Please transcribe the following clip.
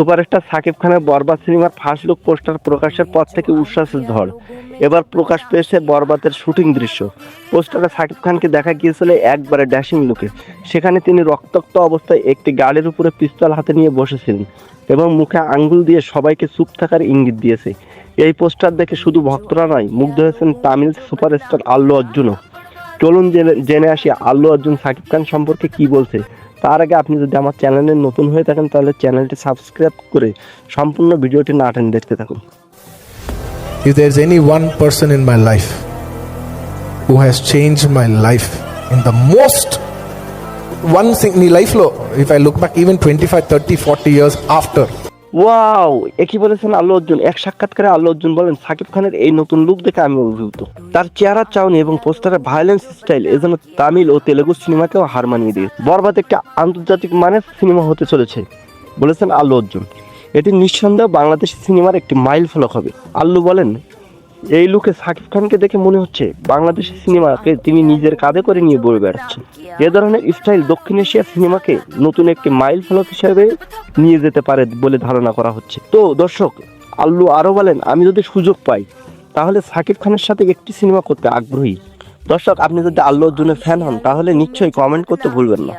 Superstar Shakib খানের বরবাদ সিনেমার first look poster প্রকাশের পর থেকে উচ্ছ্বাসের ঝড়। এবার প্রকাশ পেয়েছে বরবাদের শুটিং দৃশ্য। পোস্টারে সাকিব খানকে দেখা গিয়েছিল একবারে ড্যাশিং লুকে সেখানে তিনি রক্তাক্ত অবস্থায় একটি গাড়ির উপরে পিস্তল হাতে নিয়ে বসেছিলেন এবং মুখে আঙ্গুল দিয়ে সবাইকে চুপ থাকার ইঙ্গিত দিয়েছে। এই পোস্টার দেখে শুধু ভক্তরা নয়, মুগ্ধ হয়েছেন তামিল সুপারস্টার আল্লু অর্জুনও। চলুন জেনে জেনে আসি আল্লু অর্জুন সাকিব খান সম্পর্কে কি বলছে। তার আগে আপনি যদি আমার চ্যানেলে নতুন হয়ে থাকেন, তাহলে চ্যানেলটি সাবস্ক্রাইব করে সম্পূর্ণ ভিডিওটি না টেন দেখতে থাকুন। If there is any one person in my life who has change my life in the most one sing নি life low if I look back even twenty five thirty forty years after wow একই বলেছেন আল্লু অর্জুন, এক সাক্ষাৎকারে আল্লু অর্জুন বলেন, সাকিব খানের এই নতুন look দেখে আমি অভিভূত। তার চেহারা চাউনি এবং পোস্টারের ভায়োলেন্স স্টাইল এজন্য তামিল ও তেলেগু সিনেমাকেও হার মানিয়ে দিয়ে। বরবাদ একটা আন্তর্জাতিক মানের সিনেমা হতে চলেছে, বলেছেন আল্লু অর্জুন। এটি নিঃসন্দেহ বাংলাদেশ সিনেমার একটি মাইল ফলক হবে। আল্লু বলেন এই লুকে সাকিব খানকে দেখে মনে হচ্ছে বাংলাদেশি সিনেমাকে তিনি নিজের কাঁধে করে নিয়ে বয়ে বেড়াচ্ছেন এ ধরনের স্টাইল দক্ষিণ এশিয়ার সিনেমাকে নতুন একটি মাইল ফলক হিসেবে নিয়ে যেতে পারে বলে ধারণা করা হচ্ছে। তো দর্শক, আল্লু আরও বলেন, আমি যদি সুযোগ পাই, তাহলে সাকিব খানের সাথে একটি সিনেমা করতে আগ্রহী। দর্শক, আপনি যদি আল্লু অর্জুনের ফ্যান হন, তাহলে নিশ্চয়ই কমেন্ট করতে ভুলবেন না।